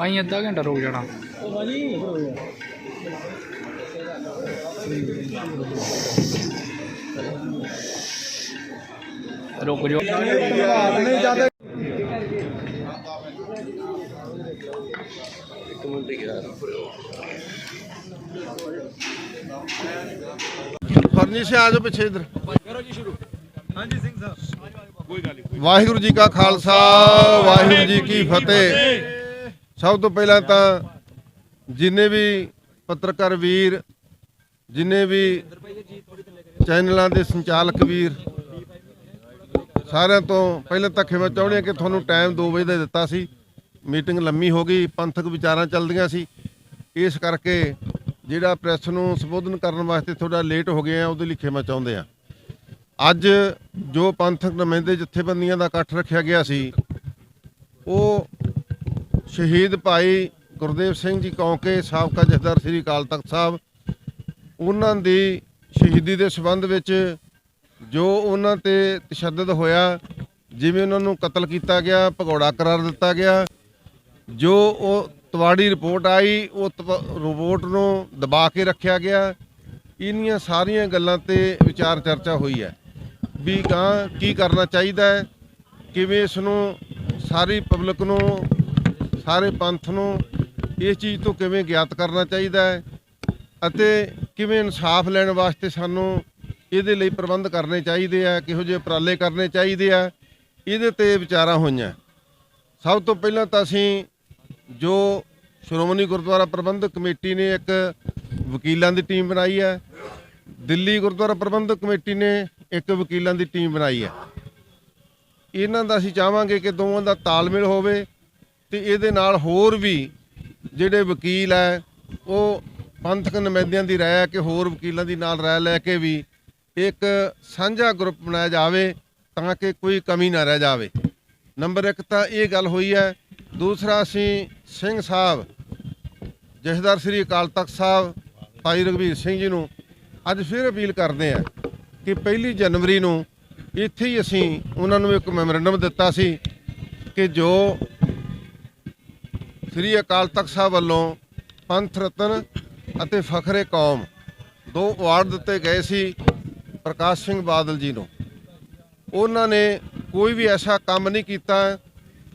ਆਈ ਅੱਧਾ ਘੰਟਾ ਰੁਕ ਜਾਣਾ। ਰੁਕ ਜਾਓ। ਇੱਕ ਮਿੰਟ ਯਾਰ ਫਰਨੀ ਸੇ ਆ ਜਾਓ ਪਿੱਛੇ ਇਧਰ। ਕਰੋ ਜੀ ਸ਼ੁਰੂ। ਹਾਂਜੀ ਸਿੰਘ ਸਾਹਿਬ। ਕੋਈ ਗੱਲ ਨਹੀਂ ਵਾਹਿਗੁਰੂ ਜੀ ਕਾ ਖਾਲਸਾ ਵਾਹਿਗੁਰੂ ਜੀ ਕੀ ਫਤਿਹ। ਸਭ ਤੋਂ ਪਹਿਲਾਂ ਤਾਂ ਜਿੰਨੇ ਵੀ ਪੱਤਰਕਾਰ ਵੀਰ, ਜਿੰਨੇ ਵੀ ਚੈਨਲਾਂ ਦੇ ਸੰਚਾਲਕ ਵੀਰ, ਸਾਰਿਆਂ ਤੋਂ ਪਹਿਲਾਂ ਤਾਂ ਖਿਮਾ ਚਾਹੁੰਦੇ ਹਾਂ ਕਿ ਤੁਹਾਨੂੰ ਟਾਈਮ 2 ਵਜੇ ਦਾ ਦਿੱਤਾ ਸੀ। ਮੀਟਿੰਗ ਲੰਮੀ ਹੋ ਗਈ, ਪੰਥਕ ਵਿਚਾਰਾਂ ਚੱਲਦੀਆਂ ਸੀ। ਇਸ ਕਰਕੇ ਜਿਹੜਾ ਪ੍ਰੈਸ ਨੂੰ ਸੰਬੋਧਨ ਕਰਨ ਵਾਸਤੇ ਥੋੜਾ ਲੇਟ ਹੋ ਗਏ ਆ ਉਹਦੇ ਲਈ ਖਿਮਾ ਚਾਹੁੰਦੇ ਆ ਅੱਜ ਜੋ ਪੰਥਕ ਨੁਮਾਇੰਦੇ ਜਥੇਬੰਦੀਆਂ ਦਾ ਇਕੱਠ ਰੱਖਿਆ ਗਿਆ ਸੀ, ਉਹ ਸ਼ਹੀਦ ਭਾਈ ਗੁਰਦੇਵ ਸਿੰਘ ਜੀ ਕੌਂਕੇ ਸਾਬਕਾ ਜਥੇਦਾਰ ਸ੍ਰੀ ਅਕਾਲ ਤਖਤ ਸਾਹਿਬ, ਉਹਨਾਂ ਦੀ ਸ਼ਹੀਦੀ ਦੇ ਸੰਬੰਧ ਵਿੱਚ ਜੋ ਉਹਨਾਂ ਤੇ ਤਸ਼ੱਦਦ ਹੋਇਆ, ਜਿਵੇਂ ਉਹਨਾਂ ਨੂੰ ਕਤਲ ਕੀਤਾ ਗਿਆ, ਭਗੌੜਾ ਕਰਾਰ ਦਿੱਤਾ ਗਿਆ, ਜੋ ਉਹ ਤਵਾੜੀ ਰਿਪੋਰਟ ਆਈ, ਉਹ ਤਵ- ਰਿਪੋਰਟ ਨੂੰ ਦਬਾ ਕੇ ਰੱਖਿਆ ਗਿਆ, ਇੰਨੀਆਂ ਸਾਰੀਆਂ ਗੱਲਾਂ ਤੇ ਵਿਚਾਰ ਚਰਚਾ ਹੋਈ ਹੈ। ਵੀ ਗਾਂ ਕੀ ਕਰਨਾ ਚਾਹੀਦਾ ਹੈ, ਕਿਵੇਂ ਇਸ ਨੂੰ ਸਾਰੀ ਪਬਲਿਕ ਨੂੰ ਸਾਰੇ ਪੰਥ ਨੂੰ ਇਸ ਚੀਜ਼ ਤੋਂ ਕਿਵੇਂ ਗਿਆਤ ਕਰਨਾ ਚਾਹੀਦਾ ਹੈ ਅਤੇ ਕਿਵੇਂ ਇਨਸਾਫ ਲੈਣ ਵਾਸਤੇ ਸਾਨੂੰ ਇਹਦੇ ਲਈ ਪ੍ਰਬੰਧ ਕਰਨੇ ਚਾਹੀਦੇ ਆ, ਕਿਹੋ ਜਿਹੇ ਉਪਰਾਲੇ ਕਰਨੇ ਚਾਹੀਦੇ ਆ, ਇਹਦੇ ਤੇ ਵਿਚਾਰਾਂ ਹੋਈਆਂ। ਸਭ ਤੋਂ ਪਹਿਲਾਂ ਤਾਂ ਅਸੀਂ ਜੋ ਸ਼੍ਰੋਮਣੀ ਗੁਰਦੁਆਰਾ ਪ੍ਰਬੰਧਕ ਕਮੇਟੀ ਨੇ ਇੱਕ ਵਕੀਲਾਂ ਦੀ ਟੀਮ ਬਣਾਈ ਹੈ, ਦਿੱਲੀ ਗੁਰਦੁਆਰਾ ਪ੍ਰਬੰਧਕ ਕਮੇਟੀ ਨੇ ਇੱਕ ਵਕੀਲਾਂ ਦੀ ਟੀਮ ਬਣਾਈ ਹੈ। ਇਹਨਾਂ ਦਾ ਅਸੀਂ ਚਾਹਾਂਗੇ ਕਿ ਦੋਵਾਂ ਦਾ ਤਾਲਮੇਲ ਹੋਵੇ ਤੇ ਇਹਦੇ ਨਾਲ ਹੋਰ ਵੀ ਜਿਹੜੇ ਵਕੀਲ ਹੈ, ਉਹ ਪੰਥਕ ਨੁਮਾਇੰਦਿਆਂ ਦੀ ਰਾਏ ਹੈ ਕਿ ਹੋਰ ਵਕੀਲਾਂ ਦੀ ਨਾਲ ਰਾਏ ਲੈ ਕੇ ਵੀ ਇੱਕ ਸਾਂਝਾ ਗਰੁੱਪ ਬਣਾਇਆ ਜਾਵੇ ਤਾਂ ਕਿ ਕੋਈ ਕਮੀ ਨਾ ਰਹਿ ਜਾਵੇ। ਨੰਬਰ 1 ਤਾਂ ਇਹ ਗੱਲ ਹੋਈ ਹੈ। ਦੂਸਰਾ ਅਸੀਂ ਸਿੰਘ ਸਾਹਿਬ, ਜਥੇਦਾਰ ਸ੍ਰੀ ਅਕਾਲ ਤਖਤ ਸਾਹਿਬ, ਭਾਈ ਰਘਵੀਰ ਸਿੰਘ ਜੀ ਨੂੰ ਅੱਜ ਫਿਰ ਅਪੀਲ ਕਰਦੇ ਹਾਂ ਕਿ ਪਹਿਲੀ ਜਨਵਰੀ ਨੂੰ ਇੱਥੇ ਹੀ ਅਸੀਂ ਉਹਨਾਂ ਨੂੰ ਇੱਕ ਮੈਮੋਰੰਡਮ ਦਿੱਤਾ ਸੀ ਕਿ ਜੋ ਸ੍ਰੀ ਅਕਾਲ ਤਖਤ ਸਾਹਿਬ ਵੱਲੋਂ ਪੰਥ ਰਤਨ ਅਤੇ ਫਖਰੇ ਕੌਮ ਦੋ ਅਵਾਰਡ ਦਿੱਤੇ ਗਏ ਸੀ ਪ੍ਰਕਾਸ਼ ਸਿੰਘ ਬਾਦਲ ਜੀ ਨੂੰ। ਉਹਨਾਂ ਨੇ ਕੋਈ ਵੀ ਐਸਾ ਕੰਮ ਨਹੀਂ ਕੀਤਾ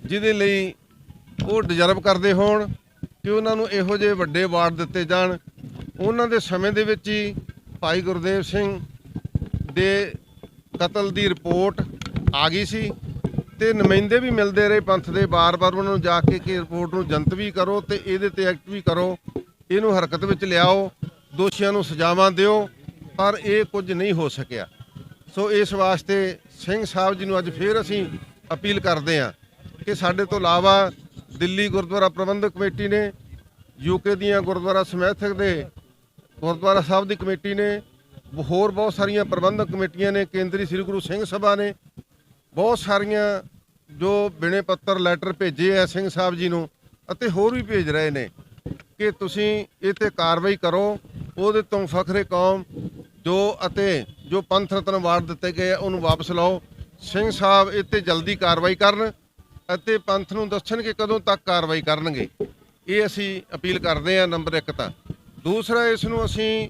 ਜਿਹਦੇ ਲਈ ਉਹ ਡਿਜ਼ਰਵ ਕਰਦੇ ਹੋਣ ਕਿ ਉਹਨਾਂ ਨੂੰ ਇਹੋ ਜਿਹੇ ਵੱਡੇ ਅਵਾਰਡ ਦਿੱਤੇ ਜਾਣ। ਉਹਨਾਂ ਦੇ ਸਮੇਂ ਦੇ ਵਿੱਚ ਹੀ ਭਾਈ ਗੁਰਦੇਵ ਸਿੰਘ ਦੇ ਕਤਲ ਦੀ ਰਿਪੋਰਟ ਆ ਗਈ ਸੀ। ਤੇ ਨੁਮਾਇੰਦੇ ਵੀ ਮਿਲਦੇ ਰਹੇ ਪੰਥ ਦੇ, ਬਾਰ-ਬਾਰ ਉਹਨਾਂ ਨੂੰ ਜਾ ਕੇ ਕਿ ਰਿਪੋਰਟ ਨੂੰ ਜਨਤ ਵੀ ਕਰੋ ਤੇ ਇਹਦੇ ਤੇ ਐਕਟ ਵੀ ਕਰੋ, ਇਹਨੂੰ ਹਰਕਤ ਵਿੱਚ ਲਿਆਓ, ਦੋਸ਼ੀਆਂ ਨੂੰ ਸਜ਼ਾਵਾਂ ਦਿਓ, ਪਰ ਇਹ ਕੁਝ ਨਹੀਂ ਹੋ ਸਕਿਆ। ਸੋ ਇਸ ਵਾਸਤੇ ਸਿੰਘ ਸਾਹਿਬ ਜੀ ਨੂੰ ਅੱਜ ਫੇਰ ਅਸੀਂ ਅਪੀਲ ਕਰਦੇ ਹਾਂ ਕਿ ਸਾਡੇ ਤੋਂ ਇਲਾਵਾ ਦਿੱਲੀ ਗੁਰਦੁਆਰਾ ਪ੍ਰਬੰਧਕ ਕਮੇਟੀ ਨੇ ਯੂਕੇ ਦੀਆਂ ਗੁਰਦੁਆਰਾ ਸਮੈਥਕ ਦੇ ਗੁਰਦੁਆਰਾ ਸਾਹਿਬ ਦੀ ਕਮੇਟੀ ਨੇ, ਹੋਰ ਬਹੁਤ ਸਾਰੀਆਂ ਪ੍ਰਬੰਧਕ ਕਮੇਟੀਆਂ ਨੇ, ਕੇਂਦਰੀ ਸ੍ਰੀ ਗੁਰੂ ਸਿੰਘ ਸਭਾ ਨੇ ਬਹੁਤ ਸਾਰੀਆਂ ਜੋ ਬਿਨੇ ਪੱਤਰ ਲੈਟਰ ਭੇਜੇ ਆ ਸਿੰਘ ਸਾਹਿਬ ਜੀ ਨੂੰ ਅਤੇ ਹੋਰ ਵੀ ਭੇਜ ਰਹੇ ਨੇ ਕਿ ਤੁਸੀਂ ਇਹ ਤੇ ਕਾਰਵਾਈ ਕਰੋ, ਉਹਦੇ ਤੋਂ ਫਖਰੇ ਕੌਮ ਜੋ ਅਤੇ ਜੋ ਪੰਥ ਰਤਨ ਵਾਰਡ ਦਿੱਤੇ ਗਏ ਆ, ਉਹਨੂੰ ਵਾਪਸ ਲਓ। ਸਿੰਘ ਸਾਹਿਬ ਇਹ ਤੇ ਜਲਦੀ ਕਾਰਵਾਈ ਕਰਨ ਅਤੇ ਪੰਥ ਨੂੰ ਦੱਸਣ ਕਿ ਕਦੋਂ ਤੱਕ ਕਾਰਵਾਈ ਕਰਨਗੇ। ਇਹ ਅਸੀਂ ਅਪੀਲ ਕਰਦੇ ਹਾਂ ਨੰਬਰ 1 ਤਾਂ। ਦੂਸਰਾ, ਇਸ ਨੂੰ ਅਸੀਂ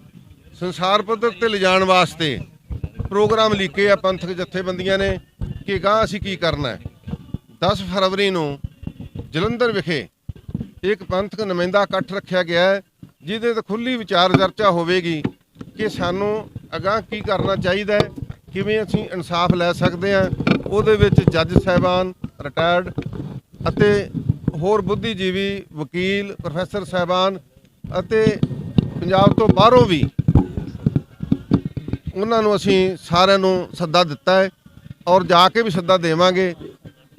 ਸੰਸਾਰ ਪੱਧਰ ਤੇ ਲਿਜਾਣ ਵਾਸਤੇ ਪ੍ਰੋਗਰਾਮ ਲਿਖੇ ਆ ਪੰਥਕ ਜਥੇਬੰਦੀਆਂ ਨੇ। ਕਿ ਗਾਂ ਅਸੀਂ ਕੀ ਕਰਨਾ ਹੈ? 10 ਫਰਵਰੀ ਨੂੰ ਜਲੰਧਰ ਵਿਖੇ ਇੱਕ ਪੰਥਕ ਨੁਮਾਇੰਦਾ ਇਕੱਠ ਰੱਖਿਆ ਗਿਆ ਹੈ, ਜਿਹਦੇ ਤੇ ਖੁੱਲੀ ਵਿਚਾਰ ਚਰਚਾ ਹੋਵੇਗੀ ਕਿ ਸਾਨੂੰ ਅਗਾਂਹ ਕੀ ਕਰਨਾ ਚਾਹੀਦਾ ਹੈ, ਕਿਵੇਂ ਅਸੀਂ ਇਨਸਾਫ ਲੈ ਸਕਦੇ ਹਾਂ, ਉਹਦੇ ਵਿੱਚ ਜੱਜ ਸਾਹਿਬਾਨ, ਰਿਟਾਇਰਡ ਅਤੇ ਹੋਰ ਬੁੱਧੀਜੀਵੀ ਵਕੀਲ, ਪ੍ਰੋਫੈਸਰ ਸਾਹਿਬਾਨ ਅਤੇ ਪੰਜਾਬ ਤੋਂ ਬਾਹਰੋਂ ਵੀ ਉਹਨਾਂ ਨੂੰ ਅਸੀਂ ਸਾਰਿਆਂ ਨੂੰ ਸੱਦਾ ਦਿੱਤਾ ਹੈ। ਔਰ ਜਾ ਕੇ ਵੀ ਸੱਦਾ ਦੇਵਾਂਗੇ।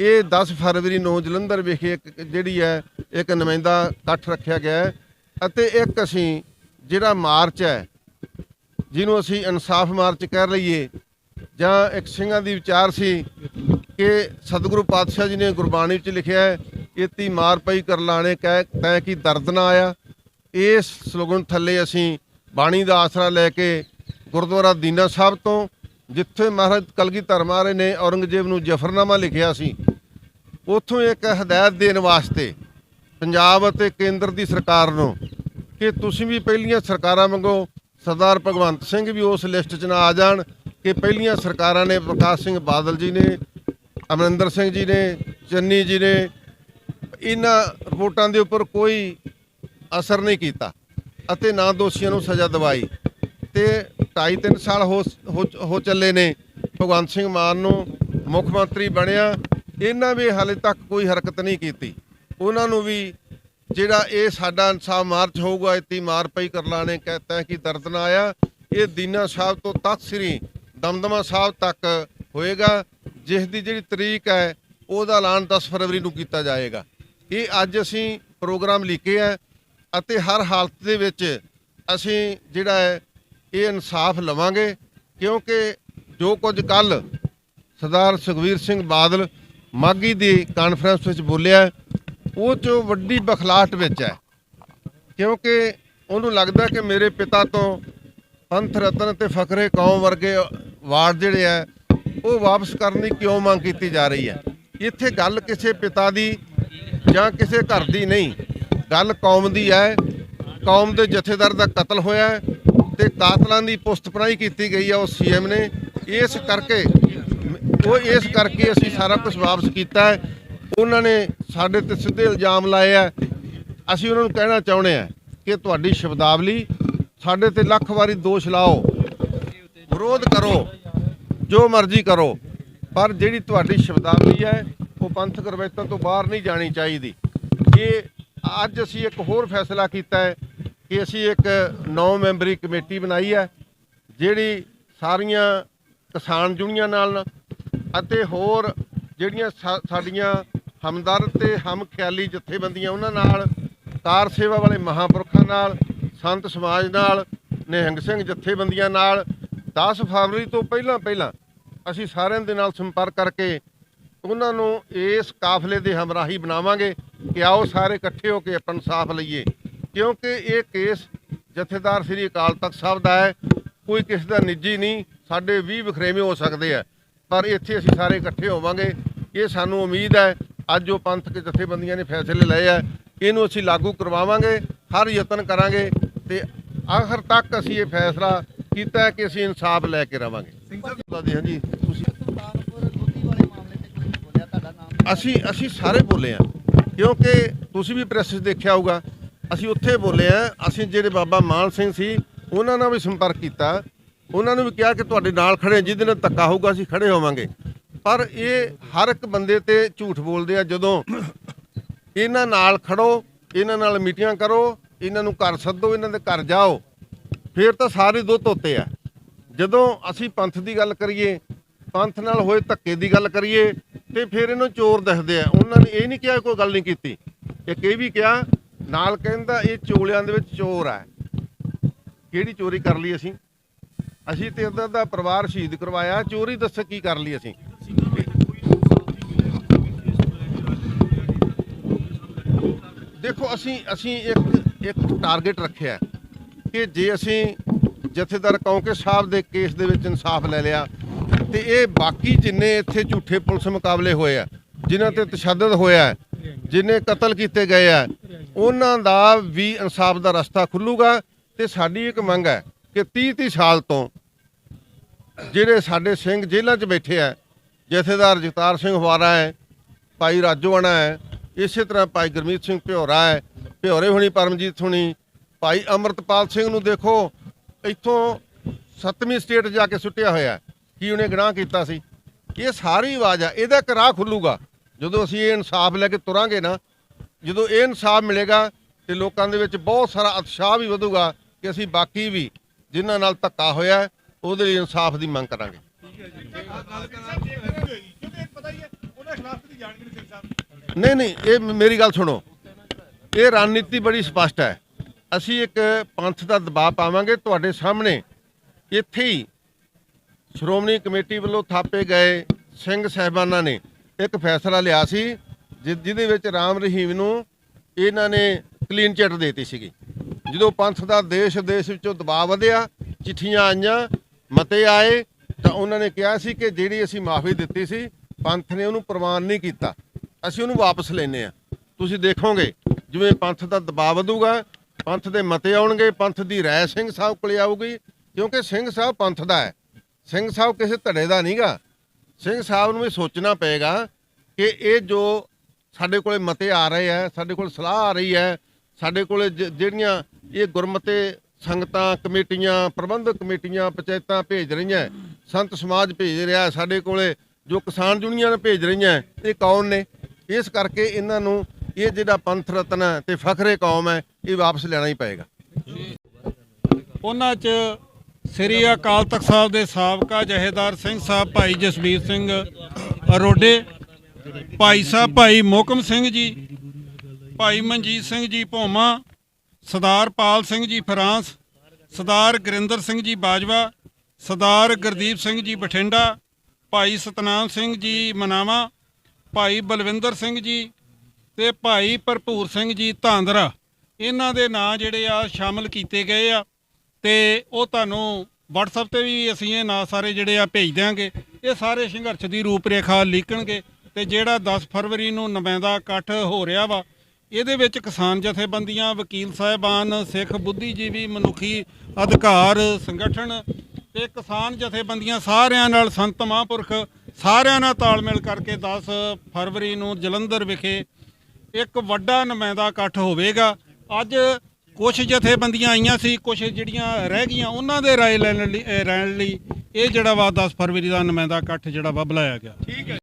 ਇਹ 10 ਫਰਵਰੀ ਨੂੰ ਜਲੰਧਰ ਵਿਖੇ ਇੱਕ ਜਿਹੜੀ ਹੈ, ਇੱਕ ਨੁਮਾਇੰਦਾ ਇਕੱਠ ਰੱਖਿਆ ਗਿਆ ਹੈ ਅਤੇ ਇੱਕ ਅਸੀਂ ਜਿਹੜਾ ਮਾਰਚ ਹੈ, ਜਿਹਨੂੰ ਅਸੀਂ ਇਨਸਾਫ ਮਾਰਚ ਕਹਿ ਲਈਏ, ਜਾਂ ਇੱਕ ਸਿੰਘਾਂ ਦੀ ਵਿਚਾਰ ਸੀ ਕਿ ਸਤਿਗੁਰੂ ਪਾਤਸ਼ਾਹ ਜੀ ਨੇ ਗੁਰਬਾਣੀ ਵਿੱਚ ਲਿਖਿਆ ਹੈ, ਇਤੀ ਮਾਰ ਪਈ ਕਰ ਲਾਣੇ ਕਹਿ, ਤੈ ਕੀ ਦਰਦ ਨਾ ਆਇਆ। ਇਸ ਸਲੋਗਨ ਥੱਲੇ ਅਸੀਂ ਬਾਣੀ ਦਾ ਆਸਰਾ ਲੈ ਕੇ ਗੁਰਦੁਆਰਾ ਦੀਨਾ ਸਾਹਿਬ ਤੋਂ ਜਿੱਥੇ ਮਹਾਰਾਜ ਕਲਗੀਧਰ ਮਹਾਰਾਜ ਨੇ ਔਰੰਗਜ਼ੇਬ ਨੂੰ ਜਫਰਨਾਮਾ ਲਿਖਿਆ ਸੀ, ਉੱਥੋਂ ਇੱਕ ਹਦਾਇਤ ਦੇਣ ਵਾਸਤੇ ਪੰਜਾਬ ਅਤੇ ਕੇਂਦਰ ਦੀ ਸਰਕਾਰ ਨੂੰ ਕਿ ਤੁਸੀਂ ਵੀ ਪਹਿਲੀਆਂ ਸਰਕਾਰਾਂ ਵਾਂਗੋ ਸਰਦਾਰ ਭਗਵੰਤ ਸਿੰਘ ਵੀ ਉਸ ਲਿਸਟ 'ਚ ਨਾ ਆ ਜਾਣ ਕਿ ਪਹਿਲੀਆਂ ਸਰਕਾਰਾਂ ਨੇ ਪ੍ਰਕਾਸ਼ ਸਿੰਘ ਬਾਦਲ ਜੀ ਨੇ, ਅਮਰਿੰਦਰ ਸਿੰਘ ਜੀ ਨੇ, ਚੰਨੀ ਜੀ ਨੇ ਇਹਨਾਂ ਰਿਪੋਰਟਾਂ ਦੇ ਉੱਪਰ ਕੋਈ ਅਸਰ ਨਹੀਂ ਕੀਤਾ ਅਤੇ ਨਾ ਦੋਸ਼ੀਆਂ ਨੂੰ ਸਜ਼ਾ ਦਿਵਾਈ। ਤੇ 2.5 3 ਸਾਲ ਹੋ ਹੋ- ਹੋ ਚੱਲੇ ਨੇ, ਭਗਵੰਤ ਸਿੰਘ ਮਾਨ ਨੂੰ ਮੁੱਖ ਮੰਤਰੀ ਬਣਿਆ। ਇਹਨਾਂ ਵੀ ਹਾਲੇ ਤੱਕ ਕੋਈ ਹਰਕਤ ਨਹੀਂ ਕੀਤੀ। ਉਹਨਾਂ ਨੂੰ ਵੀ ਜਿਹੜਾ ਇਹ ਸਾਡਾ ਇਨਸਾਫ ਮਾਰਚ ਹੋਊਗਾ ਇਤੀ ਮਾਰ ਪਈ ਕਰ ਲਾਣੇ ਕਹਤਾ ਹੈ ਕਿ ਦਰਦ ਨਾ ਆਇਆ। ਇਹ ਦੀਨਾ ਸਾਹਿਬ ਤੋਂ ਤਖਤ ਸ੍ਰੀ ਦਮਦਮਾ ਸਾਹਿਬ ਤੱਕ ਹੋਏਗਾ। ਜਿਸ ਦੀ ਜਿਹੜੀ ਤਰੀਕ ਹੈ, ਉਹਦਾ ਐਲਾਨ 10 ਫਰਵਰੀ ਨੂੰ ਕੀਤਾ ਜਾਏਗਾ। ਇਹ ਅੱਜ ਅਸੀਂ ਪ੍ਰੋਗਰਾਮ ਲਿਖੇ ਹੈ ਅਤੇ ਹਰ ਹਾਲਤ ਦੇ ਵਿੱਚ ਅਸੀਂ ਜਿਹੜਾ ਹੈ ਇਹ ਇਨਸਾਫ ਲਵਾਂਗੇ, ਕਿਉਂਕਿ ਜੋ ਕੁਝ ਕੱਲ ਸਰਦਾਰ ਸੁਖਵੀਰ ਸਿੰਘ ਬਾਦਲ ਮਾਗੀ ਦੀ ਕਾਨਫਰੰਸ ਵਿੱਚ ਬੋਲਿਆ ਉਹ ਚੋਂ ਵੱਡੀ ਬਖਲਾਹਟ ਵਿੱਚ ਹੈ। ਕਿਉਂਕਿ ਉਹਨੂੰ ਲੱਗਦਾ ਕਿ ਮੇਰੇ ਪਿਤਾ ਤੋਂ ਪੰਥ ਰਤਨ ਤੇ ਫਕਰੇ ਕੌਮ ਵਰਗੇ ਵਾਰਡ ਜਿਹੜੇ ਆ, ਉਹ ਵਾਪਸ ਕਰਨ ਦੀ ਕਿਉਂ ਮੰਗ ਕੀਤੀ ਜਾ ਰਹੀ ਹੈ? ਇੱਥੇ ਗੱਲ ਕਿਸੇ ਪਿਤਾ ਦੀ ਜਾਂ ਕਿਸੇ ਘਰ ਦੀ ਨਹੀਂ। ਗੱਲ ਕੌਮ ਦੀ ਹੈ। ਕੌਮ ਦੇ ਜਥੇਦਾਰ ਦਾ ਕਤਲ ਹੋਇਆ ਤੇ ਕਾਤਲਾਂ ਦੀ ਪੁਸਤਪਨਾਹੀ ਕੀਤੀ ਗਈ ਆ ਉਹ ਸੀਐਮ ਨੇ। ਇਸ ਕਰਕੇ, ਉਹ ਇਸ ਕਰਕੇ ਅਸੀਂ ਸਾਰਾ ਕੁਝ ਵਾਪਸ ਕੀਤਾ ਹੈ। ਉਹਨਾਂ ਨੇ ਸਾਡੇ ਤੇ ਸਿੱਧੇ ਇਲਜ਼ਾਮ ਲਾਏ ਆ। ਅਸੀਂ ਉਹਨਾਂ ਨੂੰ ਕਹਿਣਾ ਚਾਹੁੰਦੇ ਆ ਕਿ ਤੁਹਾਡੀ ਸ਼ਬਦਾਵਲੀ ਸਾਡੇ ਤੇ ਲੱਖ ਵਾਰੀ ਦੋਸ਼ ਲਾਓ। ਵਿਰੋਧ ਕਰੋ, ਜੋ ਮਰਜ਼ੀ ਕਰੋ, ਪਰ ਜਿਹੜੀ ਤੁਹਾਡੀ ਸ਼ਬਦਾਵਲੀ ਹੈ, ਉਹ ਪੰਥਕ ਰਵਾਇਤਾਂ ਤੋਂ ਬਾਹਰ ਨਹੀਂ ਜਾਣੀ ਚਾਹੀਦੀ। ਇਹ ਅੱਜ ਅਸੀਂ ਇੱਕ ਹੋਰ ਫੈਸਲਾ ਕੀਤਾ ਹੈ। ਕਿ ਅਸੀਂ ਇੱਕ 9 ਮੈਂਬਰੀ ਕਮੇਟੀ ਬਣਾਈ ਹੈ, ਜਿਹੜੀ ਸਾਰੀਆਂ ਕਿਸਾਨ ਜੁਨੀਆਂ ਨਾਲ ਅਤੇ ਹੋਰ ਜਿਹੜੀਆਂ ਸਾਡੀਆਂ ਹਮਦਰਦ ਤੇ ਹਮਖਿਆਲੀ ਜਥੇਬੰਦੀਆਂ ਉਹਨਾਂ ਨਾਲ ਕਾਰ ਸੇਵਾ ਵਾਲੇ ਮਹਾਂਪੁਰਖਾਂ ਨਾਲ, ਸੰਤ ਸਮਾਜ ਨਾਲ, ਨਿਹੰਗ ਸਿੰਘ ਜਥੇਬੰਦੀਆਂ ਨਾਲ 10 ਫਰਵਰੀ ਤੋਂ ਪਹਿਲਾਂ ਪਹਿਲਾਂ ਅਸੀਂ ਸਾਰਿਆਂ ਦੇ ਨਾਲ ਸੰਪਰਕ ਕਰਕੇ ਉਹਨਾਂ ਨੂੰ ਇਸ ਕਾਫਲੇ ਦੇ ਹਮਰਾਹੀ ਬਣਾਵਾਂਗੇ ਕਿ ਆਓ ਸਾਰੇ ਇਕੱਠੇ ਹੋ ਕੇ ਆਪਾਂ ਇਨਸਾਫ ਲਈਏ। ਕਿਉਂਕਿ ਇਹ ਕੇਸ ਜਥੇਦਾਰ ਸ੍ਰੀ ਅਕਾਲ ਤਖਤ ਸਾਹਿਬ ਦਾ ਹੈ ਕੋਈ ਕਿਸੇ ਦਾ ਨਿੱਜੀ ਨਹੀਂ ਸਾਡੇ 20 ਵਖਰੇਵੇਂ ਹੋ ਸਕਦੇ ਆ। ਪਰ ਇੱਥੇ ਅਸੀਂ ਸਾਰੇ ਇਕੱਠੇ ਹੋਵਾਂਗੇ। ਇਹ ਸਾਨੂੰ ਉਮੀਦ ਹੈ ਅੱਜ ਜੋ ਪੰਥਕ ਜਥੇਬੰਦੀਆਂ ਨੇ ਫੈਸਲੇ ਲਏ ਆ। ਇਹਨੂੰ ਅਸੀਂ ਲਾਗੂ ਕਰਵਾਵਾਂਗੇ ਹਰ ਯਤਨ ਕਰਾਂਗੇ ਤੇ ਆਖਰ ਤੱਕ ਅਸੀਂ ਇਹ ਫੈਸਲਾ ਕੀਤਾ ਕਿ ਅਸੀਂ ਇਨਸਾਫ ਲੈ ਕੇ ਰਵਾਂਗੇ। ਹਾਂਜੀ। ਤੁਸੀਂ ਅਸੀਂ ਅਸੀਂ ਸਾਰੇ ਬੋਲੇ ਆ। ਕਿਉਂਕਿ ਤੁਸੀਂ ਵੀ ਪ੍ਰੈਸ ਦੇਖਿਆ ਹੋਊਗਾ ਅਸੀਂ ਉੱਥੇ ਬੋਲੇ ਆ, ਅਸੀਂ ਜਿਹੜੇ ਬਾਬਾ ਮਾਨ ਸਿੰਘ ਸੀ, ਉਹਨਾਂ ਨਾਲ ਵੀ ਸੰਪਰਕ ਕੀਤਾ। ਉਹਨਾਂ ਨੂੰ ਵੀ ਕਿਹਾ ਕਿ ਤੁਹਾਡੇ ਨਾਲ ਖੜੇ ਜਿਹਦੇ ਨਾਲ ਧੱਕਾ ਹੋਊਗਾ, ਅਸੀਂ ਖੜੇ ਹੋਵਾਂਗੇ। ਪਰ ਇਹ ਹਰ ਇੱਕ ਬੰਦੇ ਤੇ ਝੂਠ ਬੋਲਦੇ ਆ, ਜਦੋਂ ਇਹਨਾਂ ਨਾਲ ਖੜੋ, ਇਹਨਾਂ ਨਾਲ ਮੀਟਿੰਗਾਂ ਕਰੋ, ਇਹਨਾਂ ਨੂੰ ਘਰ ਸੱਦੋ, ਇਹਨਾਂ ਦੇ ਘਰ ਜਾਓ, ਫਿਰ ਤਾਂ ਸਾਰੇ ਦੋ ਧੋਤੇ ਆ। ਜਦੋਂ ਅਸੀਂ ਪੰਥ ਦੀ ਗੱਲ ਕਰੀਏ, ਪੰਥ ਨਾਲ ਹੋਏ ਧੱਕੇ ਦੀ ਗੱਲ ਕਰੀਏ, ਤੇ ਫਿਰ ਇਹਨੂੰ ਚੋਰ ਦੱਸਦੇ ਆ। ਉਹਨਾਂ ਨੇ ਇਹ ਨਹੀਂ ਕਿਹਾ, ਕੋਈ ਗੱਲ ਨਹੀਂ ਕੀਤੀ। ਇੱਕ ਇਹ ਵੀ ਕਿਹਾ ਨਾਲ ਕਹਿੰਦਾ ਇਹ ਚੋਲਿਆਂ ਦੇ ਵਿੱਚ ਚੋਰ ਆ ਕਿਹੜੀ ਚੋਰੀ ਕਰ ਲਈ ਅਸੀਂ? ਅਸੀਂ ਤੇ ਉਹਦਾ ਦਾ ਪਰਿਵਾਰ ਸ਼ਹੀਦ ਕਰਵਾਇਆ ਚੋਰੀ ਦੱਸ ਕੀ ਕਰ ਲਈ ਅਸੀਂ? ਦੇਖੋ ਅਸੀਂ ਅਸੀਂ ਇੱਕ ਇੱਕ ਟਾਰਗੇਟ ਰੱਖਿਆ ਕਿ ਜੇ ਅਸੀਂ ਜਥੇਦਾਰ ਕੌਂਕੇ ਸਾਹਿਬ ਦੇ ਕੇਸ ਦੇ ਵਿੱਚ ਇਨਸਾਫ ਲੈ ਲਿਆ ਤੇ ਇਹ ਬਾਕੀ ਜਿੰਨੇ ਇੱਥੇ ਝੂਠੇ ਪੁਲਿਸ ਮੁਕਾਬਲੇ ਹੋਏ ਆ ਜਿਨ੍ਹਾਂ ਤੇ ਤਸ਼ੱਦਦ ਹੋਇਆ ਹੈ, ਜਿੰਨੇ ਕਤਲ ਕੀਤੇ ਗਏ ਆ ਉਹਨਾਂ ਦਾ ਵੀ ਇਨਸਾਫ ਦਾ ਰਸਤਾ ਖੁੱਲੂਗਾ ਤੇ ਸਾਡੀ ਇੱਕ ਮੰਗ ਹੈ ਕਿ 30 30 ਸਾਲ ਤੋਂ ਜਿਹੜੇ ਸਾਡੇ ਸਿੰਘ ਜੇਲ੍ਹਾਂ 'ਚ ਬੈਠੇ ਆ, ਜਥੇਦਾਰ ਜਗਤਾਰ ਸਿੰਘ ਹਵਾਰਾ ਹੈ, ਭਾਈ ਰਾਜੋਆਣਾ ਹੈ, ਇਸੇ ਤਰ੍ਹਾਂ ਭਾਈ ਗੁਰਮੀਤ ਸਿੰਘ ਭਿਓਰਾ ਹੈ, ਭਿਓਰੇ ਹੁਣੀ, ਪਰਮਜੀਤ ਹੁਣੀ, ਭਾਈ ਅਮਰਤਪਾਲ ਸਿੰਘ ਨੂੰ ਦੇਖੋ, ਇੱਥੋਂ ਸੱਤਵੀਂ ਸਟੇਟ ਜਾ ਕੇ ਸੁੱਟਿਆ ਹੋਇਆ, ਕੀ ਉਹਨੇ ਗੁਨਾਹ ਕੀਤਾ ਸੀ? ਇਹ ਸਾਰੀ ਆਵਾਜ਼ ਆ, ਇਹਦਾ ਇੱਕ ਰਾਹ ਖੁੱਲੂਗਾ, ਜਦੋਂ ਅਸੀਂ ਇਹ ਇਨਸਾਫ ਲੈ ਕੇ ਤੁਰਾਂਗੇ ਨਾ ਜਦੋਂ ਇਹ ਇਨਸਾਫ ਮਿਲੇਗਾ ਤੇ ਲੋਕਾਂ ਦੇ ਵਿੱਚ ਬਹੁਤ ਸਾਰਾ ਉਤਸ਼ਾਹ ਵੀ ਵਧੂਗਾ ਕਿ ਅਸੀਂ ਬਾਕੀ ਵੀ ਜਿਨ੍ਹਾਂ ਨਾਲ ਧੱਕਾ ਹੋਇਆ, ਉਹਦੇ ਲਈ ਇਨਸਾਫ ਦੀ ਮੰਗ ਕਰਾਂਗੇ। ਨਹੀਂ ਨਹੀਂ, ਇਹ ਮੇਰੀ ਗੱਲ ਸੁਣੋ। ਇਹ ਰਣਨੀਤੀ ਬੜੀ ਸਪਸ਼ਟ ਹੈ। ਅਸੀਂ ਇੱਕ ਪੰਥ ਦਾ ਦਬਾਅ ਪਾਵਾਂਗੇ। ਤੁਹਾਡੇ ਸਾਹਮਣੇ ਇੱਥੇ ਹੀ ਸ਼੍ਰੋਮਣੀ ਕਮੇਟੀ ਵੱਲੋਂ ਥਾਪੇ ਗਏ ਸਿੰਘ ਸਹਿਬਾਨਾਂ ਨੇ। ਇੱਕ ਫੈਸਲਾ ਲਿਆ ਸੀ ਜਿਹਦੇ ਵਿੱਚ ਰਾਮ ਰਹੀਮ ਨੂੰ ਇਹਨਾਂ ਨੇ ਕਲੀਨ ਚਿੱਟ ਦੇਤੀ ਸੀਗੀ। ਜਦੋਂ ਪੰਥ ਦਾ ਦੇਸ਼ ਦੇਸ਼ ਵਿੱਚੋਂ ਦਬਾਅ ਵਧਿਆ, ਚਿੱਠੀਆਂ ਆਈਆਂ, ਮਤੇ ਆਏ, ਤਾਂ ਉਹਨਾਂ ਨੇ ਕਿਹਾ ਸੀ ਕਿ ਜਿਹੜੀ ਅਸੀਂ ਮਾਫੀ ਦਿੱਤੀ ਸੀ, ਪੰਥ ਨੇ ਉਹਨੂੰ ਪ੍ਰਵਾਨ ਨਹੀਂ ਕੀਤਾ। ਅਸੀਂ ਉਹਨੂੰ ਵਾਪਸ ਲੈਨੇ ਆ ਤੁਸੀਂ ਦੇਖੋਗੇ, ਜਿਵੇਂ ਪੰਥ ਦਾ ਦਬਾਅ ਵਧੂਗਾ, ਪੰਥ ਦੇ ਮਤੇ ਆਉਣਗੇ, ਪੰਥ ਦੀ ਰਾਏ ਸਿੰਘ ਸਾਹਿਬ ਕੋਲੇ ਆਊਗੀ, ਕਿਉਂਕਿ ਸਿੰਘ ਸਾਹਿਬ ਪੰਥ ਦਾ ਹੈ। ਸਿੰਘ ਸਾਹਿਬ ਕਿਸੇ ਧੜੇ ਦਾ ਨਹੀਂਗਾ ਸਿੰਘ ਸਾਹਿਬ ਨੂੰ ਵੀ ਸੋਚਣਾ ਪਏਗਾ ਕਿ ਇਹ ਜੋ ਸਾਡੇ ਕੋਲੇ ਮਤੇ ਆ ਰਹੇ ਆ ਸਾਡੇ ਕੋਲ ਸਲਾਹ ਆ ਰਹੀ ਹੈ ਸਾਡੇ ਕੋਲੇ ਜ- ਜਿਹੜੀਆਂ ਇਹ ਗੁਰਮਤੇ ਸੰਗਤਾਂ, ਕਮੇਟੀਆਂ, ਪ੍ਰਬੰਧਕ ਕਮੇਟੀਆਂ, ਪੰਚਾਇਤਾਂ ਭੇਜ ਰਹੀਆਂ, ਸੰਤ ਸਮਾਜ ਭੇਜ ਰਿਹਾ, ਸਾਡੇ ਕੋਲੇ ਜੋ ਕਿਸਾਨ ਯੂਨੀਅਨ ਭੇਜ ਰਹੀਆਂ, ਇਹ ਕੌਣ ਨੇ? ਇਸ ਕਰਕੇ ਇਹਨਾਂ ਨੂੰ ਇਹ ਜਿਹੜਾ ਪੰਥ ਰਤਨ ਹੈ ਤੇ ਫਖਰੇ ਕੌਮ ਹੈ ਇਹ ਵਾਪਸ ਲੈਣਾ ਹੀ ਪਏਗਾ। ਉਹਨਾਂ 'ਚ ਸ੍ਰੀ ਅਕਾਲ ਤਖਤ ਸਾਹਿਬ ਦੇ ਸਾਬਕਾ ਜਹੇਦਾਰ ਸਿੰਘ ਸਾਹਿਬ ਭਾਈ ਜਸਵੀਰ ਸਿੰਘ ਅਰੋਡੇ ਭਾਈ ਸਾਹਿਬ, ਭਾਈ ਮੋਕਮ ਸਿੰਘ ਜੀ, ਭਾਈ ਮਨਜੀਤ ਸਿੰਘ ਜੀ ਭੋਮਾ, ਸਰਦਾਰ ਪਾਲ ਸਿੰਘ ਜੀ ਫਰਾਂਸ, ਸਰਦਾਰ ਗੁਰਿੰਦਰ ਸਿੰਘ ਜੀ ਬਾਜਵਾ, ਸਰਦਾਰ ਗੁਰਦੀਪ ਸਿੰਘ ਜੀ ਬਠਿੰਡਾ, ਭਾਈ ਸਤਨਾਮ ਸਿੰਘ ਜੀ ਮਨਾਵਾ, ਭਾਈ ਬਲਵਿੰਦਰ ਸਿੰਘ ਜੀ ਤੇ ਭਾਈ ਭਰਪੂਰ ਸਿੰਘ ਜੀ ਧਾਂਦਰਾ। ਇਹਨਾਂ ਦੇ ਨਾਂ ਜਿਹੜੇ ਆ ਸ਼ਾਮਲ ਕੀਤੇ ਗਏ ਆ ਤੇ ਉਹ ਤੁਹਾਨੂੰ WhatsApp ਤੇ ਵੀ ਅਸੀਂ ਇਹ ਨਾਂ ਸਾਰੇ ਜਿਹੜੇ ਆ ਭੇਜ ਦਿਆਂਗੇ। ਇਹ ਸਾਰੇ ਸੰਘਰਸ਼ ਦੀ ਰੂਪਰੇਖਾ ਲਿਖਣਗੇ ਤੇ ਜਿਹੜਾ 10 ਫਰਵਰੀ ਨੂੰ ਨੁਮਾਇੰਦਾ ਇਕੱਠ ਹੋ ਰਿਹਾ ਵਾ, ਇਹਦੇ ਵਿੱਚ ਕਿਸਾਨ ਜਥੇਬੰਦੀਆਂ, ਵਕੀਲ ਸਾਹਿਬਾਨ, ਸਿੱਖ ਬੁੱਧੀਜੀਵੀ, ਮਨੁੱਖੀ ਅਧਿਕਾਰ, ਸੰਗਠਨ ਤੇ ਕਿਸਾਨ ਜਥੇਬੰਦੀਆਂ ਸਾਰਿਆਂ ਨਾਲ ਸੰਤ ਮਹਾਂਪੁਰਖ ਸਾਰਿਆਂ ਨਾਲ ਤਾਲਮੇਲ ਕਰਕੇ 10 ਫਰਵਰੀ ਨੂੰ ਜਲੰਧਰ ਵਿਖੇ ਇੱਕ ਵੱਡਾ ਨੁਮਾਇੰਦਾ ਇਕੱਠ ਹੋਵੇਗਾ। ਅੱਜ ਕੁਝ ਜਥੇਬੰਦੀਆਂ ਆਈਆਂ ਸੀ ਕੁਝ ਜਿਹੜੀਆਂ ਰਹਿ ਗਈਆਂ, ਉਹਨਾਂ ਦੇ ਰਾਏ ਲੈਣ ਲਈ ਰਹਿਣ ਲਈ ਇਹ ਜਿਹੜਾ ਵਾ 10 ਫਰਵਰੀ ਦਾ ਨੁਮਾਇੰਦਾ ਇਕੱਠ ਜਿਹੜਾ ਵਾ ਬੁਲਾਇਆ ਗਿਆ। ਠੀਕ ਹੈ।